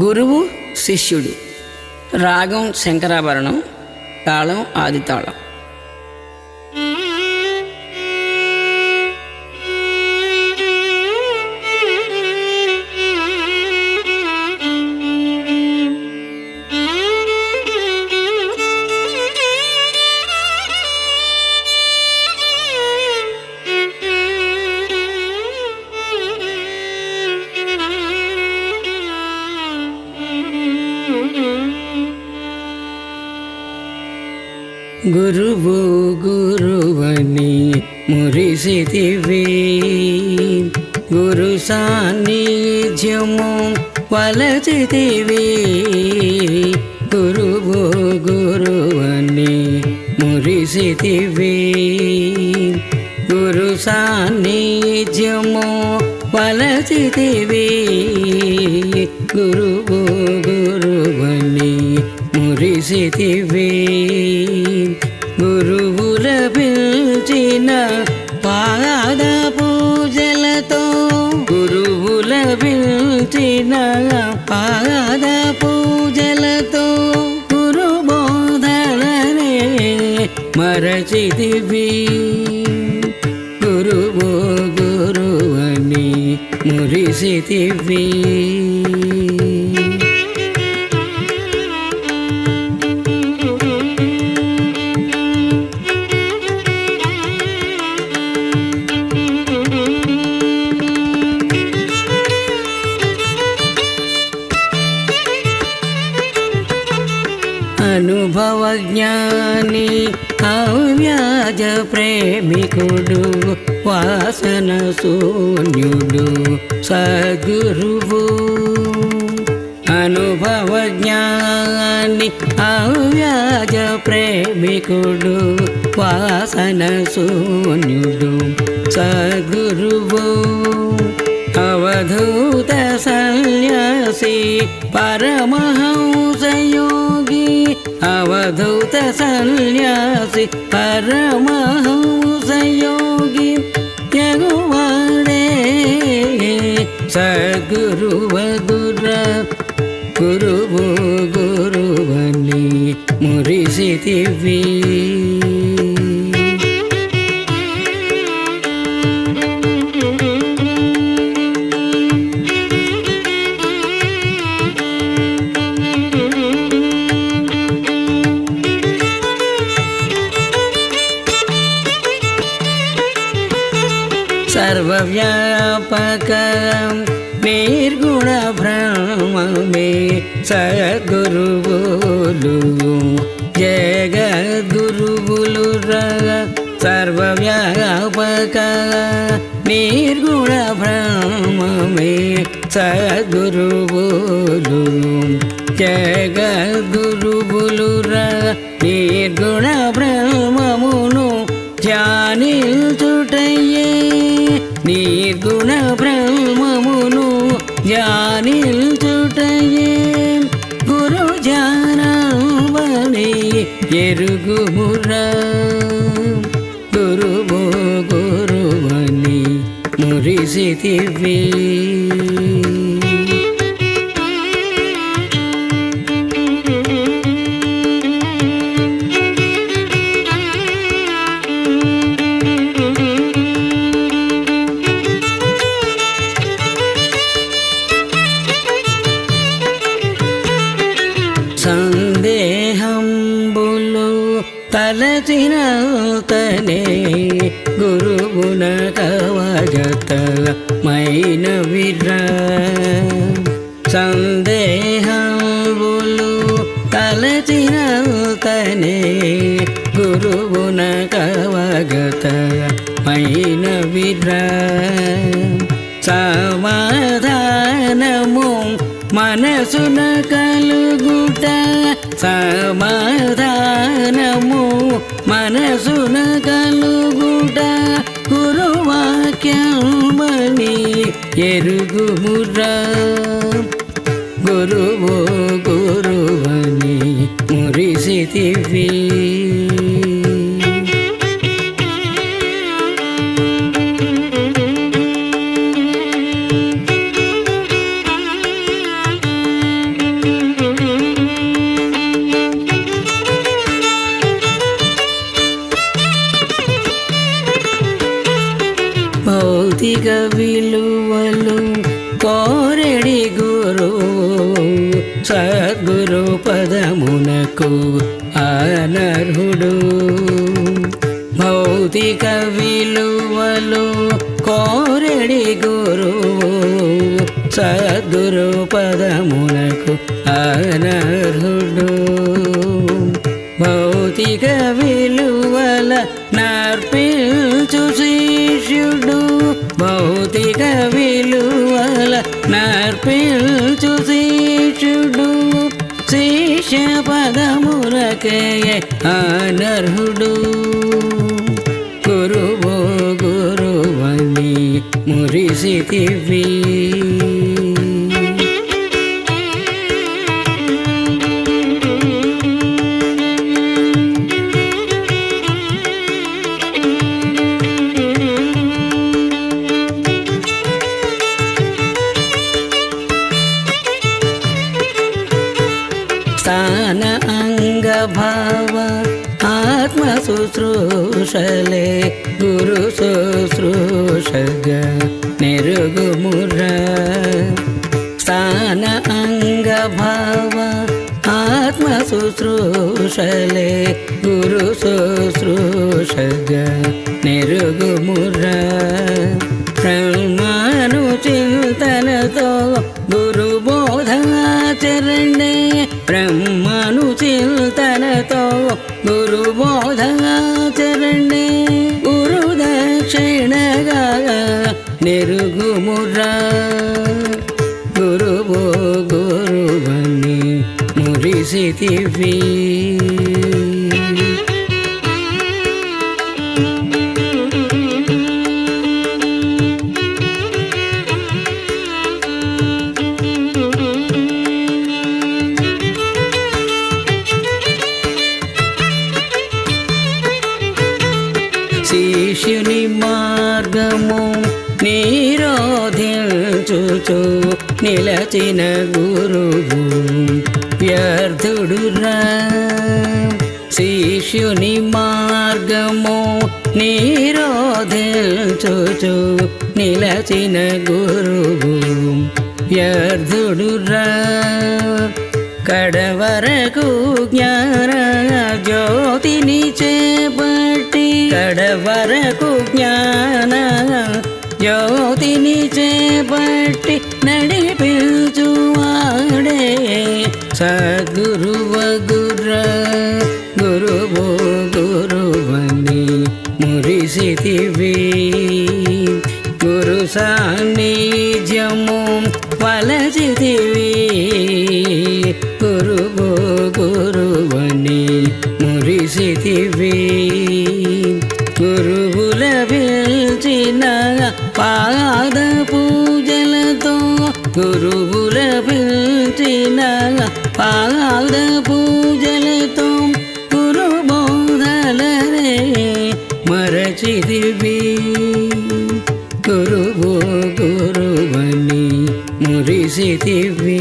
గురువు శిష్యుడు. రాగం శంకరాభరణం తాళం ఆదితాళం. గురువు గురువని మురిసితివి. గురు సాన్నిధ్యము వలచితివి. గురువు గురువని మురిసితివి. గురు సాన్నిధ్యము వలచితివి. గురువు గురువని మురిసితివి. గురువుల పిలిచిన పాద పూజలతో గురువుల పిలిచిన పాద పూజలతో గురు బోధననే మరచిదివి గురువు గురువని మురిసితివి. అజ్ఞాని అవ్యాజ ప్రేమికుడు వాసన శూన్యుడు సద్గురువు. అనుభవ జ్ఞాని అవ్యాజ ప్రేమికుడు వాసన శూన్యుడు సద్గురువు. अवधूत परमहंसयोगी। परमहसोगी परमहंसयोगी। यगुवाणे परमहसोगी ज्ञगुवाणे सद्गुरुभुर गुरुभुर्वी मुरिषि दिवी సర్వవ్యాపక నిర్గుణ బ్రహ్మమే సద్గురువులు జగద్గురువులు సర్వవ్యాపక నిర్గుణ బ్రహ్మమే సద్గురువులు జగద్గురువులు నిర్గుణ బ్రహ్మమును ధ్యానించుటయ్యే నిర్గుణ బ్రహ్మమును ధ్యానించుటయే గురు ధ్యానవని ఎరుగుమురా గురువు గురువని మురిసితివి తలచినతనే గురువున కవజత మైన విర సందేహంబులు తలచినతనే గురువున కవగత మైన విర సమాధానము మనసున కలుగుట సమాధాన ఎరుగుమురా. గురువు గురువని మురిసితివి. భౌతిక విలువలు కోరెడి గురు సద్గురు పదమునకు అనర్హుడు. భౌతిక విలువలు కోరెడి గురు సద్గురు పదమునకు అనర్హుడు. భౌతిక విలువల నర్పిల్ భౌతిక విలువల నర్పించు శిష్యుడు శిష్య పదములకే అనర్హుడు. గురువో గురువని మురిసితివి अङ्गभाव आत्मशुश्रूषले गुरुशुश्रूषग निरुगुमुर। स्थान अङ्गभाव आत्मशुश्रूषले गुरुशुश्रूषग अङ्ग నెరుగుమురా గురువో గురువని మురిసితివి చూచు నిలచిన గురువు వ్యర్థుడురా. శిష్యుని మార్గము నిరోధించుచు నిలచిన గురువు వ్యర్థుడురా. కడవరకు జ్ఞాన జ్యోతిని చేపట్టి కడవరకు జ్ఞాన జ్యోతిని చేపట్టి నడిపించువాడే సద్గురువ గుర గురువో గురువని మురిసితివి. గురు సాన్నిధ్యము వలచితివి గురువు గురువని మురిసితివి. పాద పూజలతో గురు బోధలనే మరచిదివి గురువు గురువని మురిసితివి